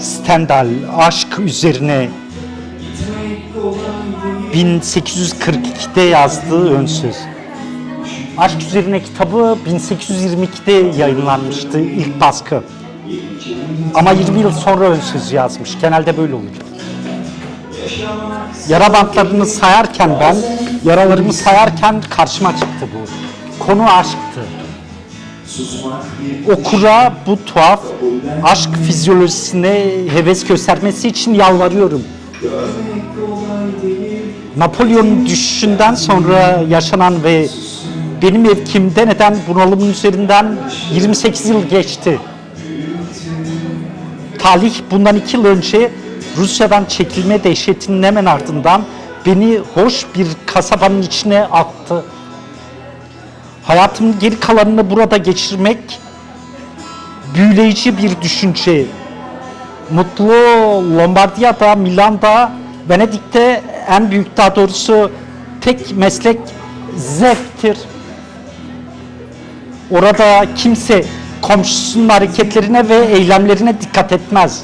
Stendhal aşk üzerine 1842'de yazdığı ön söz. Aşk üzerine kitabı 1822'de yayınlanmıştı ilk baskı. Ama 20 yıl sonra ön söz yazmış. Genelde böyle olur. Yara bantlarını sayarken ben, yaralarımı sayarken karşıma çıktı bu. Konu aşktı. Okura bu tuhaf aşk fizyolojisine heves göstermesi için yalvarıyorum. Napolyon düşüşünden sonra yaşanan ve benim etkimde neden bunalımın üzerinden 28 yıl geçti. Talih bundan iki yıl önce Rusya'dan çekilme dehşetinin hemen ardından beni hoş bir kasabanın içine attı. Hayatımın geri kalanını burada geçirmek büyüleyici bir düşünce. Mutlu Lombardiya'da, Milan'da, Venedik'te en büyük daha doğrusu tek meslek zevktir. Orada kimse komşusunun hareketlerine ve eylemlerine dikkat etmez.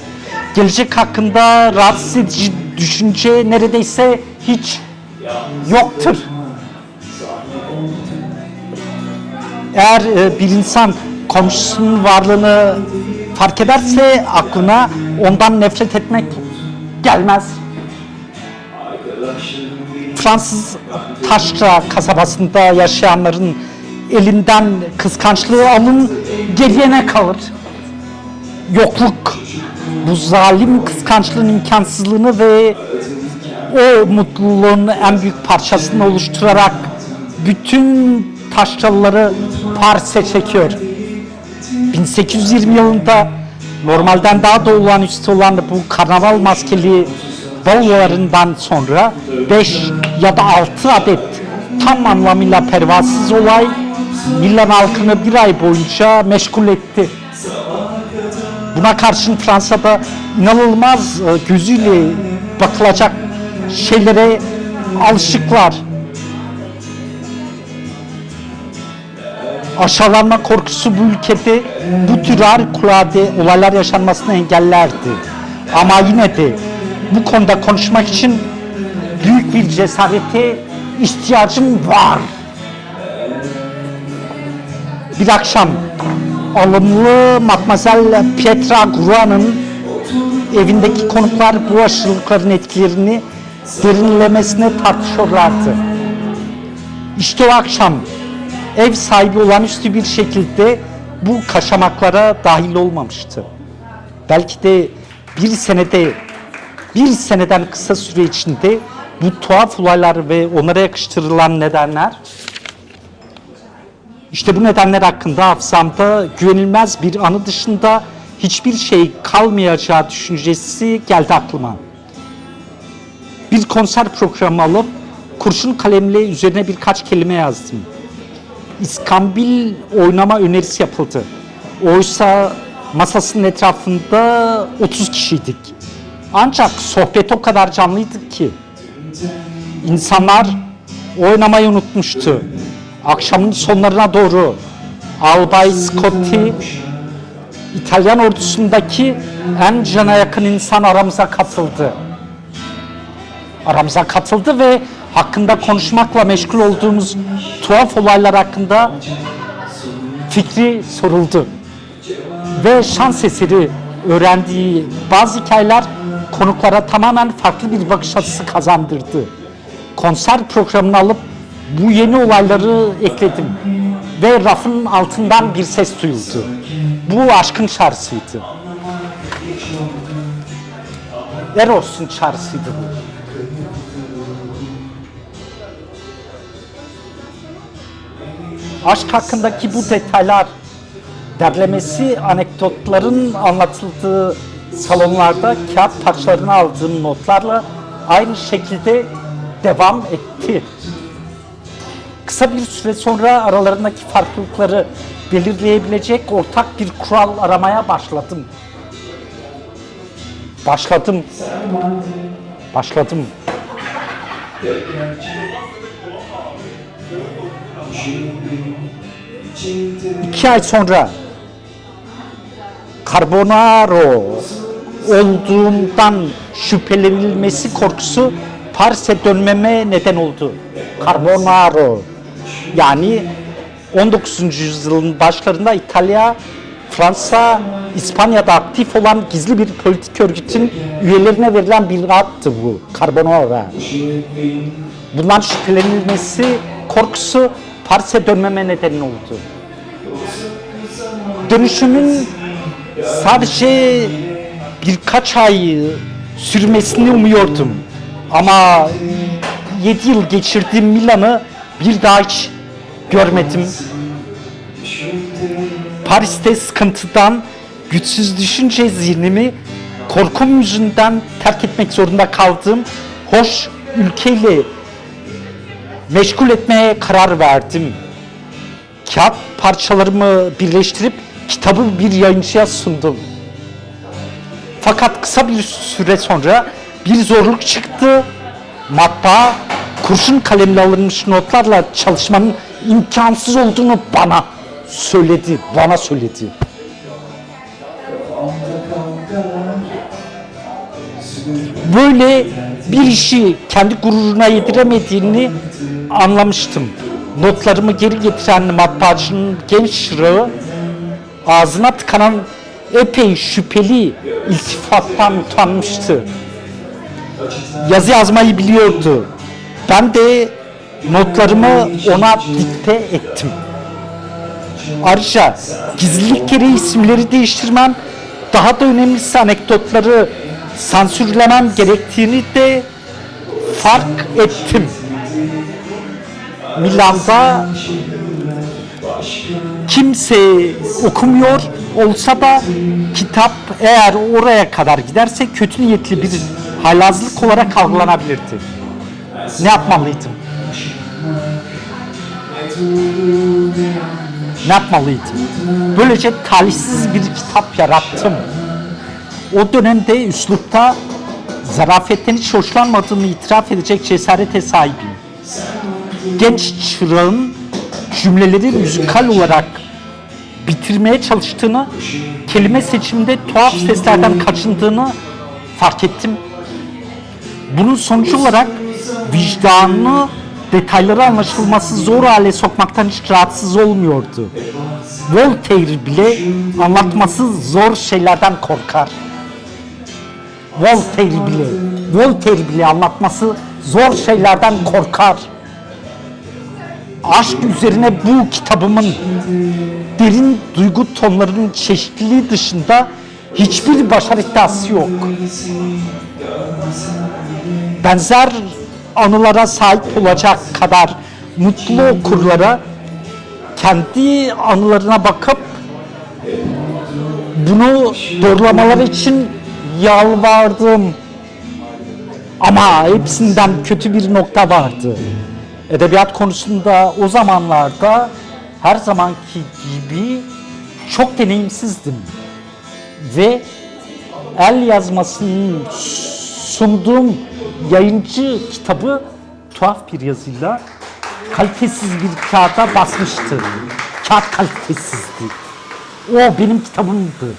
Gelecek hakkında rahatsız edici düşünce neredeyse hiç yoktur. Eğer e, bir insan komşusunun varlığını fark ederse aklına ondan nefret etmek gelmez. Fransız Taşra kasabasında yaşayanların elinden kıskançlığı alın geriye kalır? Yokluk. Bu zalim kıskançlığın imkansızlığını ve o mutluluğun en büyük parçasını oluşturarak bütün taşralıları Paris'e çekiyor. 1820 yılında normalden daha da olağanüstü olan bu karnaval maskeli balolarından sonra 5 ya da 6 adet tam anlamıyla pervasız olay Milan halkını bir ay boyunca meşgul etti. Buna karşın Fransa'da inanılmaz e, gözüyle bakılacak şeylere alışıklar. Aşağılanma korkusu bu ülkede bu tür harikulade olaylar yaşanmasını engellerdi. Ama yine de bu konuda konuşmak için büyük bir cesarete ihtiyacım var. Bir akşam alımlı Matmazel Pietra Grua'nın evindeki konuklar bu aşırılıkların etkilerini derinlemesine tartışıyorlardı. İşte o akşam ev sahibi olağanüstü bir şekilde bu kaşamaklara dahil olmamıştı. Belki de bir senede, bir seneden kısa süre içinde bu tuhaf olaylar ve onlara yakıştırılan nedenler işte bu nedenler hakkında hafızamda güvenilmez bir anı dışında hiçbir şey kalmayacağı düşüncesi geldi aklıma. Bir konser programı alıp kurşun kalemle üzerine birkaç kelime yazdım. İskambil oynama önerisi yapıldı. Oysa masasının etrafında 30 kişiydik. Ancak sohbet o kadar canlıydı ki insanlar oynamayı unutmuştu. Akşamın sonlarına doğru Albay Scotti İtalyan ordusundaki en cana yakın insan aramıza katıldı. Aramıza katıldı ve hakkında konuşmakla meşgul olduğumuz tuhaf olaylar hakkında fikri soruldu. Ve şans eseri öğrendiği bazı hikayeler konuklara tamamen farklı bir bakış açısı kazandırdı. Konser programını alıp bu yeni olayları ekledim. Ve rafın altından bir ses duyuldu. Bu aşkın çağrısıydı. Eros'un çağrısıydı bu. Aşk hakkındaki bu detaylar derlemesi anekdotların anlatıldığı salonlarda kağıt parçalarını aldığım notlarla aynı şekilde devam etti. Kısa bir süre sonra aralarındaki farklılıkları belirleyebilecek ortak bir kural aramaya başladım. Başladım. Başladım. İki ay sonra Carbonaro olduğumdan şüphelenilmesi korkusu Paris'e dönmeme neden oldu. Carbonaro yani 19. yüzyılın başlarında İtalya, Fransa, İspanya'da aktif olan gizli bir politik örgütün üyelerine verilen bir addı bu. Carbonaro. Bundan şüphelenilmesi korkusu Paris'e dönmeme neden oldu. Dönüşümün sadece birkaç ay sürmesini umuyordum. Ama 7 yıl geçirdiğim Milan'ı bir daha hiç görmedim. Paris'te sıkıntıdan güçsüz düşünce zihnimi korkum yüzünden terk etmek zorunda kaldığım hoş ülkeyle meşgul etmeye karar verdim. Kağıt parçalarımı birleştirip kitabı bir yayıncıya sundum. Fakat kısa bir süre sonra bir zorluk çıktı. Matbaa kurşun kalemle alınmış notlarla çalışmanın imkansız olduğunu bana söyledi, bana söyledi. Böyle bir işi kendi gururuna yediremediğini anlamıştım. Notlarımı geri getiren matbaacının genç şırağı ağzına tıkanan epey şüpheli iltifattan utanmıştı. Yazı yazmayı biliyordu. Ben de notlarımı ona dikte ettim. Ayrıca gizlilik gereği isimleri değiştirmem, daha da önemlisi anekdotları sansürlemem gerektiğini de fark ettim. Milan'da kimse okumuyor olsa da kitap eğer oraya kadar giderse kötü niyetli bir halazlık olarak algılanabilirdi. Ne yapmalıydım? Ne yapmalıydım? Böylece talihsiz bir kitap yarattım. O dönemde üslupta zarafetten hiç hoşlanmadığımı itiraf edecek cesarete sahibim. Genç çırağın cümleleri müzikal olarak bitirmeye çalıştığını, kelime seçiminde tuhaf seslerden kaçındığını fark ettim. Bunun sonucu olarak vicdanını detayları anlaşılması zor hale sokmaktan hiç rahatsız olmuyordu. Voltaire bile anlatması zor şeylerden korkar. Voltaire bile, Voltaire bile anlatması zor şeylerden korkar. Aşk üzerine bu kitabımın derin duygu tonlarının çeşitliliği dışında hiçbir başarı iddiası yok. Benzer anılara sahip olacak kadar mutlu okurlara kendi anılarına bakıp bunu doğrulamaları için yalvardım. Ama hepsinden kötü bir nokta vardı. Edebiyat konusunda o zamanlarda her zamanki gibi çok deneyimsizdim. Ve el yazmasının sunduğum yayıncı kitabı tuhaf bir yazıyla kalitesiz bir kağıda basmıştı. Kağıt kalitesizdi. O benim kitabımdı.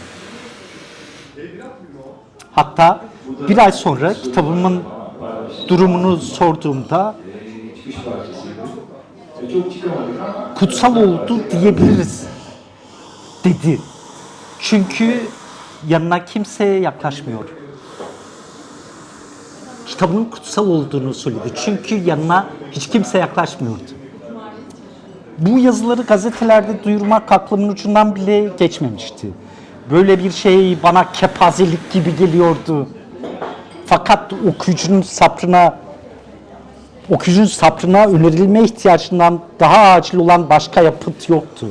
Hatta bir ay sonra kitabımın durumunu sorduğumda kutsal oldu diyebiliriz dedi. Çünkü yanına kimse yaklaşmıyor. Kitabının kutsal olduğunu söyledi. Çünkü yanına hiç kimse yaklaşmıyordu. Bu yazıları gazetelerde duyurmak aklımın ucundan bile geçmemişti. Böyle bir şey bana kepazelik gibi geliyordu. Fakat okuyucunun sabrına okuyucunun sabrına önerilme ihtiyacından daha acil olan başka yapıt yoktu.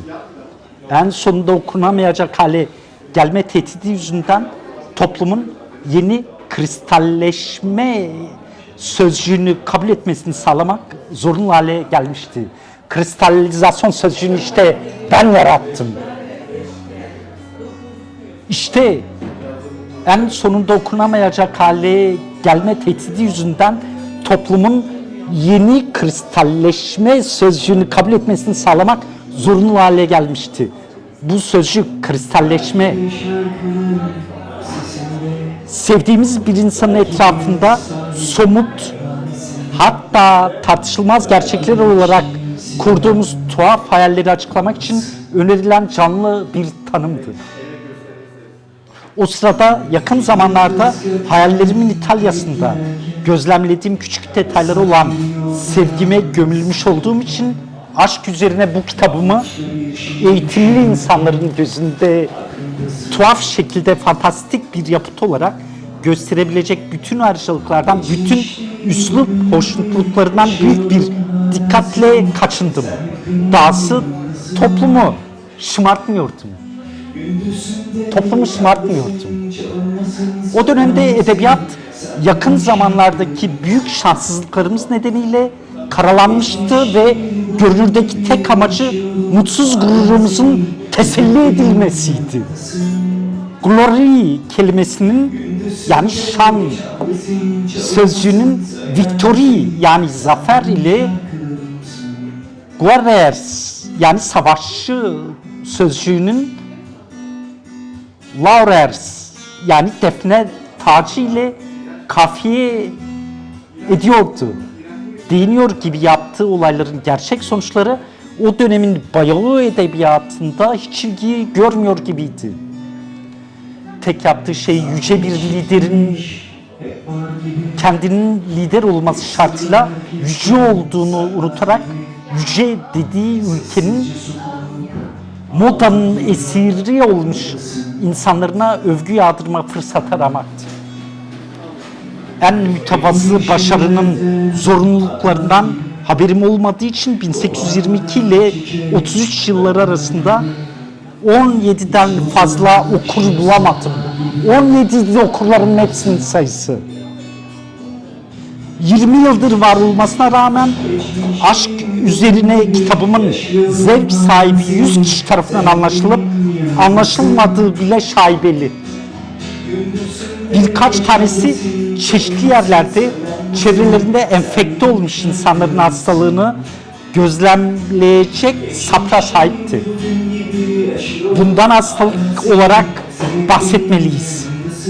En sonunda okunamayacak hale gelme tehdidi yüzünden toplumun yeni kristalleşme sözcüğünü kabul etmesini sağlamak zorunlu hale gelmişti. Kristalizasyon sözcüğünü işte ben yarattım. İşte en sonunda okunamayacak hale gelme tehdidi yüzünden toplumun yeni kristalleşme sözcüğünü kabul etmesini sağlamak zorunlu hale gelmişti. bu sözcük kristalleşme sevdiğimiz bir insanın etrafında somut hatta tartışılmaz gerçekler olarak kurduğumuz tuhaf hayalleri açıklamak için önerilen canlı bir tanımdı. O sırada yakın zamanlarda hayallerimin İtalya'sında gözlemlediğim küçük detayları olan sevgime gömülmüş olduğum için aşk üzerine bu kitabımı eğitimli insanların gözünde tuhaf şekilde fantastik bir yapıt olarak gösterebilecek bütün ayrıcalıklardan, bütün üslup hoşnutluklarından büyük bir dikkatle kaçındım. Dahası toplumu şımartmıyordum toplumu şımartmıyordum. O dönemde edebiyat yakın zamanlardaki büyük şanssızlıklarımız nedeniyle karalanmıştı ve görünürdeki tek amacı mutsuz gururumuzun teselli edilmesiydi. Glory kelimesinin yani şan sözcüğünün victory yani zafer ile guerres yani savaşçı sözcüğünün laurers yani defne tacı ile kafiye ediyordu. Değiniyor gibi yaptığı olayların gerçek sonuçları o dönemin bayağı edebiyatında hiç ilgi görmüyor gibiydi. Tek yaptığı şey yüce bir liderin kendinin lider olması şartıyla yüce olduğunu unutarak yüce dediği ülkenin modanın esiri olmuş insanlarına övgü yağdırma fırsat aramaktı. En mütevazı başarının zorunluluklarından haberim olmadığı için 1822 ile 33 yılları arasında 17'den fazla okur bulamadım. 17 okurların hepsinin sayısı. 20 yıldır var olmasına rağmen aşk üzerine kitabımın zevk sahibi 100 kişi tarafından anlaşılıp anlaşılmadığı bile şaibeli. Birkaç tanesi çeşitli yerlerde çevrelerinde enfekte olmuş insanların hastalığını gözlemleyecek sapra sahipti. Bundan hastalık olarak bahsetmeliyiz.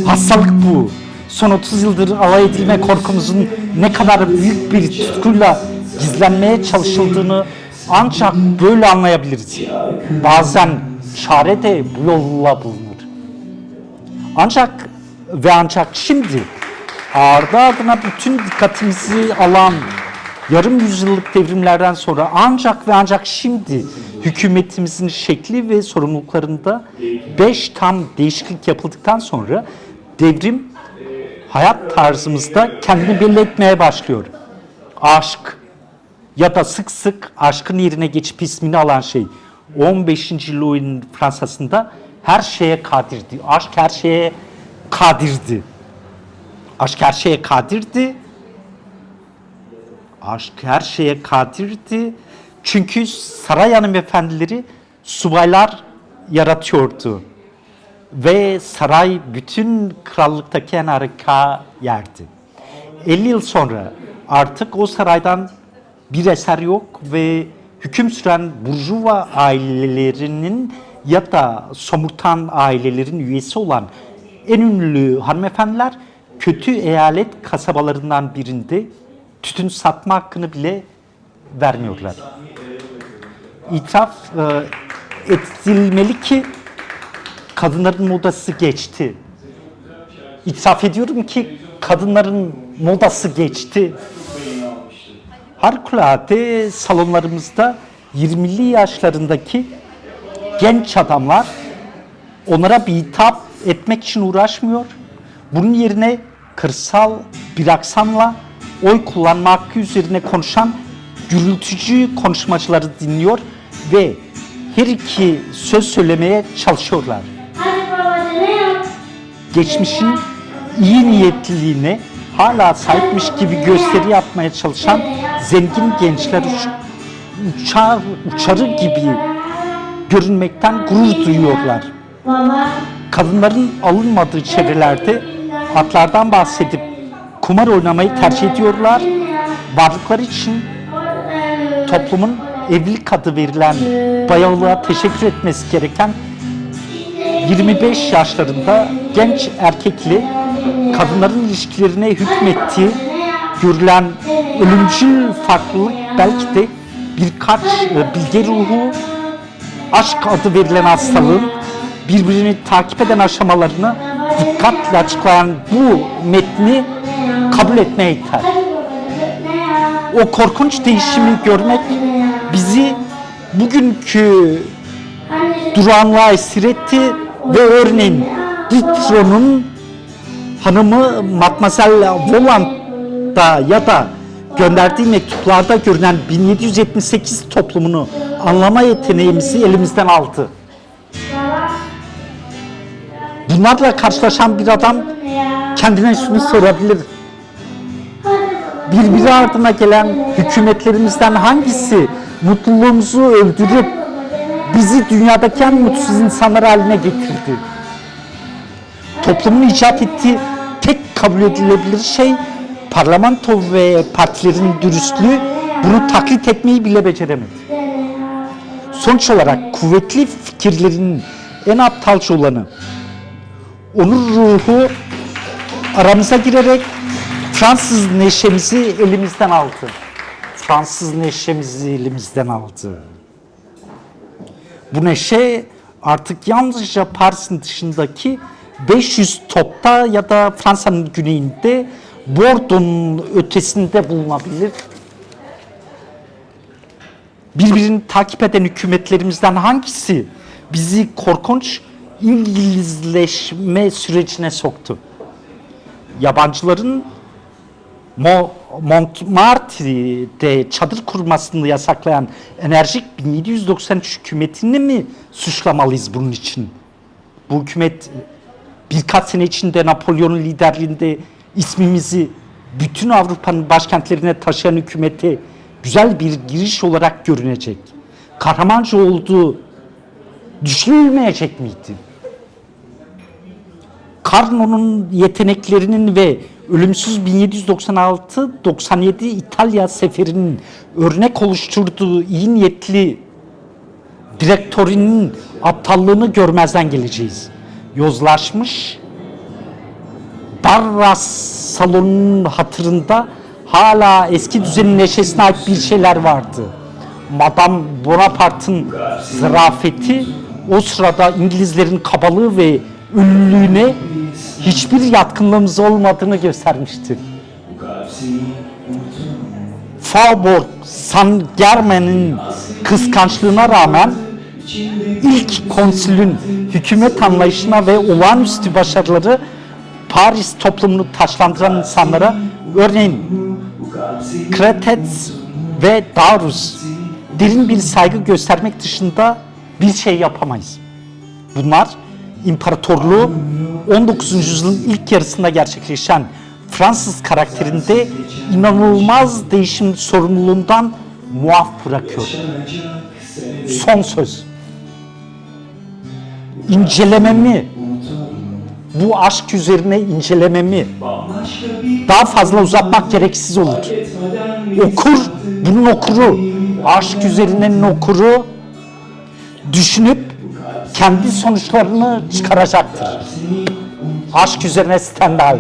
Hastalık bu. Son 30 yıldır alay edilme korkumuzun ne kadar büyük bir tutkuyla gizlenmeye çalışıldığını ancak böyle anlayabiliriz. Bazen çare de bu yolla bulunur. Ancak ve ancak şimdi ardı ardına bütün dikkatimizi alan yarım yüzyıllık devrimlerden sonra ancak ve ancak şimdi hükümetimizin şekli ve sorumluluklarında beş tam değişiklik yapıldıktan sonra devrim hayat tarzımızda kendini belli başlıyor. Aşk ya da sık sık aşkın yerine geçip ismini alan şey 15. Louis'in Fransa'sında her şeye kadirdi. Aşk her şeye kadirdi. Aşk her şeye kadirdi. Aşk her şeye kadirdi. Çünkü saray hanımefendileri subaylar yaratıyordu. Ve saray bütün krallıktaki en harika yerdi. 50 yıl sonra artık o saraydan bir eser yok ve hüküm süren burjuva ailelerinin ya da somurtan ailelerin üyesi olan en ünlü hanımefendiler kötü eyalet kasabalarından birinde tütün satma hakkını bile vermiyorlar. İtiraf e, edilmeli ki kadınların modası geçti. İtiraf ediyorum ki kadınların modası geçti. Harikulade salonlarımızda 20'li yaşlarındaki genç adamlar onlara bir hitap etmek için uğraşmıyor. Bunun yerine kırsal bir aksanla oy kullanma hakkı üzerine konuşan gürültücü konuşmacıları dinliyor ve her iki söz söylemeye çalışıyorlar. Geçmişin iyi niyetliliğine hala sahipmiş gibi gösteri yapmaya çalışan zengin gençler uç- uçar, uçarı gibi görünmekten gurur duyuyorlar. Kadınların alınmadığı çevrelerde atlardan bahsedip kumar oynamayı tercih ediyorlar. Varlıkları için toplumun evlilik adı verilen bayalığa teşekkür etmesi gereken 25 yaşlarında genç erkekli kadınların ilişkilerine hükmettiği görülen ölümcül farklılık belki de birkaç e, bilge ruhu aşk adı verilen hastalığın birbirini takip eden aşamalarını dikkatle açıklayan bu metni kabul etmeye iter. O korkunç değişimi görmek bizi bugünkü durağanlığa esir etti ve örneğin Ditron'un hanımı Matmazel Voland'da ya da gönderdiği mektuplarda görünen 1778 toplumunu anlama yeteneğimizi elimizden aldı. Bunlarla karşılaşan bir adam kendine şunu sorabilir. Birbiri ardına gelen hükümetlerimizden hangisi mutluluğumuzu öldürüp bizi dünyadaki en mutsuz insanlar haline getirdi? Toplumun icat ettiği tek kabul edilebilir şey parlamento ve partilerin dürüstlüğü bunu taklit etmeyi bile beceremedi. Sonuç olarak kuvvetli fikirlerin en aptalca olanı onur ruhu aramıza girerek Fransız neşemizi elimizden aldı. Fransız neşemizi elimizden aldı. Bu neşe artık yalnızca Paris'in dışındaki 500 topta ya da Fransa'nın güneyinde Bordeaux'un ötesinde bulunabilir. Birbirini takip eden hükümetlerimizden hangisi bizi korkunç İngilizleşme sürecine soktu? Yabancıların Mo Montmartre'de çadır kurmasını yasaklayan enerjik 1793 hükümetini mi suçlamalıyız bunun için? Bu hükümet birkaç sene içinde Napolyon'un liderliğinde ismimizi bütün Avrupa'nın başkentlerine taşıyan hükümete güzel bir giriş olarak görünecek. Kahramanca olduğu düşünülmeyecek miydi? Carno'nun yeteneklerinin ve ölümsüz 1796-97 İtalya seferinin örnek oluşturduğu iyi niyetli direktörünün aptallığını görmezden geleceğiz. Yozlaşmış Barras salonunun hatırında hala eski düzenin neşesine ait bir şeyler vardı. Madame Bonaparte'ın zarafeti o sırada İngilizlerin kabalığı ve ünlülüğüne hiçbir yatkınlığımız olmadığını göstermiştir. Faubourg Saint Germain'in kıskançlığına rağmen ilk konsülün hükümet anlayışına ve olağanüstü başarıları Paris toplumunu taşlandıran insanlara örneğin Kretets ve Darus derin bir saygı göstermek dışında bir şey yapamayız. Bunlar imparatorluğu 19. yüzyılın ilk yarısında gerçekleşen Fransız karakterinde inanılmaz değişim sorumluluğundan muaf bırakıyor. Son söz. İncelememi, bu aşk üzerine incelememi daha fazla uzatmak gereksiz olur. Okur, bunun okuru, aşk üzerinenin okuru düşünüp kendi sonuçlarını çıkaracaktır. Aşk üzerine Stendhal.